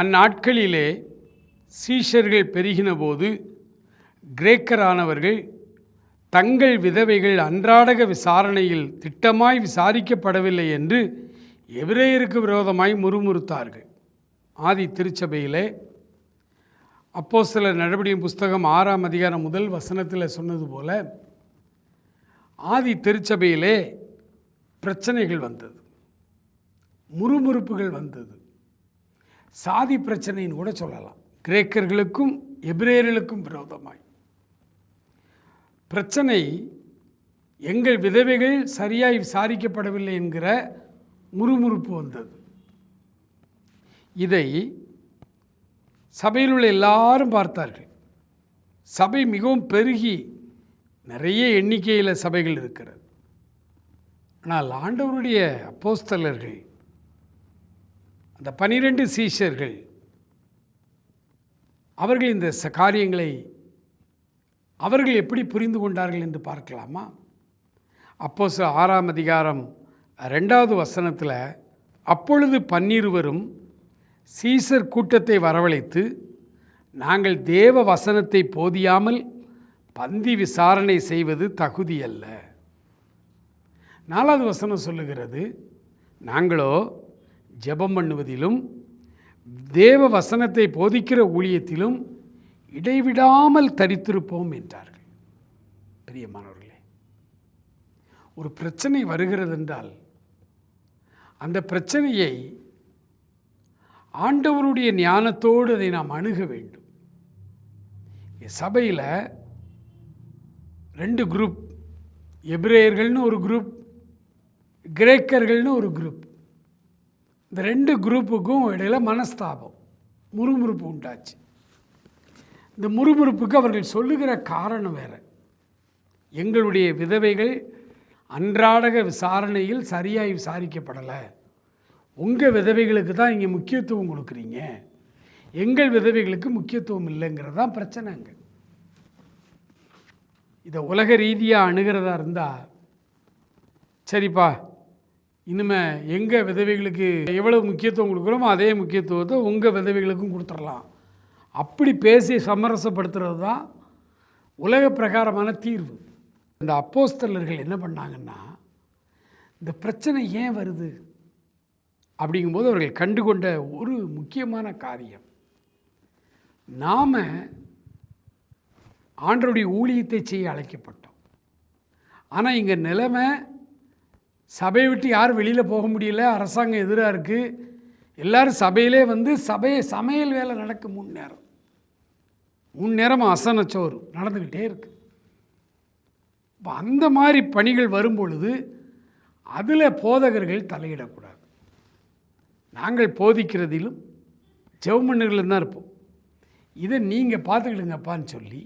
அந்நாட்களிலே சீஷர்கள் பெருகின போது கிரேக்கரானவர்கள் தங்கள் விதவைகள் அன்றாடக விசாரணையில் திட்டமாய் விசாரிக்கப்படவில்லை என்று எபிரேயருக்கு விரோதமாய் முறுமுறுத்தார்கள். ஆதி திருச்சபையிலே அப்போ சில நடவடிக்கை புஸ்தகம் ஆறாம் அதிகாரம் முதல் வசனத்தில் சொன்னது போல ஆதி திருச்சபையிலே பிரச்சனைகள் வந்தது முறுமுறுப்புகள் வந்தது. சாதி பிரச்சனைன்னு கூட சொல்லலாம். கிரேக்கர்களுக்கும் எபிரேயர்களுக்கும் விரோதமாய். பிரச்சனை எங்கள் விதவைகள் சரியாய் விசாரிக்கப்படவில்லை என்கிற முறுமுறுப்பு வந்தது. இதை சபையில் உள்ள எல்லாரும் பார்த்தார்கள். சபை மிகவும் பெருகி நிறைய எண்ணிக்கையில் சபைகள் இருக்கிறது. ஆனால் ஆண்டவருடைய அப்போஸ்தலர்கள் அந்த பனிரெண்டு சீஷர்கள் அவர்கள் இந்த ச- காரியங்களை அவர்கள் எப்படி புரிந்து கொண்டார்கள் என்று பார்க்கலாமா? அப்போ ஆறாம் அதிகாரம் ரெண்டாவது வசனத்தில் அப்பொழுது பன்னிருவரும் சீசர் கூட்டத்தை வரவழைத்து நாங்கள் தேவ வசனத்தை போதியாமல் பந்தி விசாரணை செய்வது தகுதியல்ல. நாலாவது வசனம் சொல்லுகிறது நாங்களோ ஜெபம் பண்ணுவதிலும் தேவ வசனத்தை போதிக்கிற ஊழியத்திலும் இடைவிடாமல் தரித்திருப்போம் என்றார்கள். பிரியமானவர்களே ஒரு பிரச்சனை வருகிறது என்றால் அந்த பிரச்சனையை ஆண்டவருடைய ஞானத்தோடு அதை நாம் அணுக வேண்டும். சபையில் ரெண்டு குரூப் எபிரேயர்கள்னு ஒரு குரூப் கிரேக்கர்கள்னு ஒரு குரூப் இந்த ரெண்டு குரூப்புக்கும் இடையில மனஸ்தாபம் முறுமுறுப்பு உண்டாச்சு. இந்த முறுமுறுப்புக்கு அவர்கள் சொல்லுகிற காரணம் வேறு. எங்களுடைய விதவைகள் அன்றாடக விசாரணையில் சரியாக விசாரிக்கப்படலை. உங்கள் விதவைகளுக்கு தான் இங்கே முக்கியத்துவம் கொடுக்குறீங்க. எங்கள் விதவைகளுக்கு முக்கியத்துவம் இல்லைங்கிறது தான் பிரச்சனைங்க இதை உலக ரீதியாக அணுகிறதா இருந்தால் சரிப்பா இனிமே எங்கள் விதவைகளுக்கு எவ்வளவு முக்கியத்துவம் கொடுக்குறோமோ அதே முக்கியத்துவத்தை உங்கள் விதவைகளுக்கும் கொடுத்துடலாம். அப்படி பேசி சமரசப்படுத்துறது தான் உலக பிரகாரமான தீர்வு. இந்த அப்போஸ்தலர்கள் என்ன பண்ணாங்கன்னா இந்த பிரச்சனை ஏன் வருது அப்படிங்கும்போது அவர்கள் கண்டுகொண்ட ஒரு முக்கியமான காரியம். நாம் ஆண்டருடைய ஊழியத்தை செய்ய அழைக்கப்பட்டோம். ஆனால் இங்கே நிலைமை சபையை விட்டு யாரும் வெளியில் போக முடியல. அரசாங்கம் எதிராக இருக்குது எல்லோரும் சபையிலே வந்து சபையை சமையல் வேலை நடக்கும் மூணு நேரம். மூணு நேரம் அசனச்சோறு நடந்துக்கிட்டே இருக்கு. இப்போ அந்த மாதிரி பணிகள் வரும் பொழுது அதில் போதகர்கள் தலையிடக்கூடாது. நாங்கள் போதிக்கிறதிலும் ஜெவமண்ணுகளில் தான் இருப்போம். இதை நீங்கள் பார்த்துக்கிடுங்கப்பான்னு சொல்லி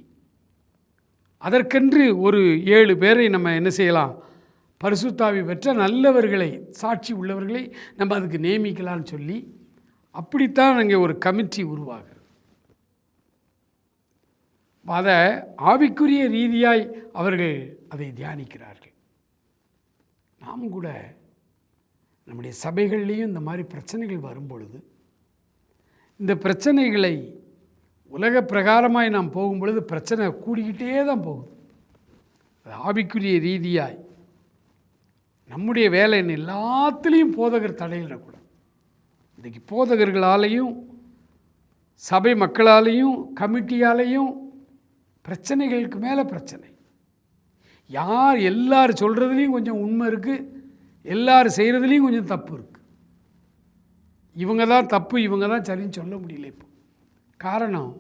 அதற்கென்று ஒரு ஏழு பேரை நம்ம என்ன செய்யலாம்? பரிசுத்தாவி பெற்ற நல்லவர்களை சாட்சி உள்ளவர்களை நம்ம அதுக்கு நியமிக்கலாம்னு சொல்லி அப்படித்தான் அங்கே ஒரு கமிட்டி உருவாகும் அதை ஆவிக்குரிய ரீதியாய் அவர்கள் அதை தியானிக்கிறார்கள். நாம் கூட நம்முடைய சபைகள்லேயும் இந்த மாதிரி பிரச்சனைகள் வரும் பொழுது இந்த பிரச்சனைகளை உலக பிரகாரமாய் நாம் போகும் பொழுது பிரச்சனை கூடிக்கிட்டே தான் போகுது. அது ஆவிக்குரிய ரீதியாய் நம்முடைய வேலை எல்லாத்துலேயும் போதகர் தடையிடக்கூடாது இன்றைக்கி போதகர்களாலேயும் சபை மக்களாலேயும் கமிட்டியாலேயும் பிரச்சனைகளுக்கு மேலே பிரச்சனை. யார் எல்லார் சொல்கிறதுலேயும் கொஞ்சம் உண்மை இருக்குது எல்லார் செய்கிறதுலேயும் கொஞ்சம் தப்பு இருக்குது இவங்க தான் தப்பு இவங்க தான் சரின்னு சொல்ல முடியல இப்போ. காரணம்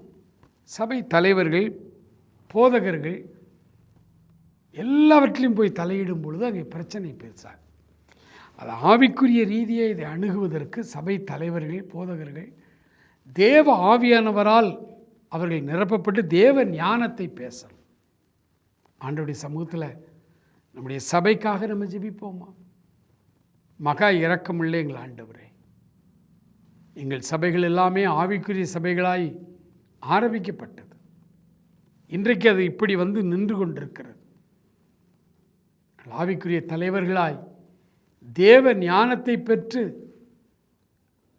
சபை தலைவர்கள் போதகர்கள் எல்லாவற்றிலும் போய் தலையிடும் பொழுது அங்கே பிரச்சனை பெருசாக அது ஆவிக்குரிய ரீதியை இதை அணுகுவதற்கு சபை தலைவர்கள் போதகர்கள் தேவ ஆவியானவரால் அவர்கள் நிரப்பப்பட்டு தேவ ஞானத்தை பேசணும். ஆண்டவருடைய சமூகத்தில் நம்முடைய சபைக்காக நம்ம ஜெபிப்போமா? மகா இறக்கமில்லை எங்கள் ஆண்டவரே எங்கள் சபைகள் எல்லாமே ஆவிக்குரிய சபைகளாய் ஆரம்பிக்கப்பட்டது. இன்றைக்கு அது இப்படி வந்து நின்று கொண்டிருக்கிறது. ஆவிக்குரிய தலைவர்களாய் தேவ ஞானத்தை பெற்று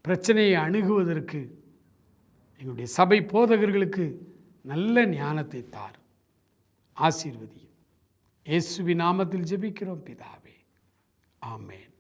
பிரச்சனையை அணுகுவதற்கு எங்களுடைய சபை போதகர்களுக்கு நல்ல ஞானத்தை தார். ஆசீர்வதியும். இயேசுவி நாமத்தில் ஜெபிக்கிறோம் பிதாவே. ஆமேன்.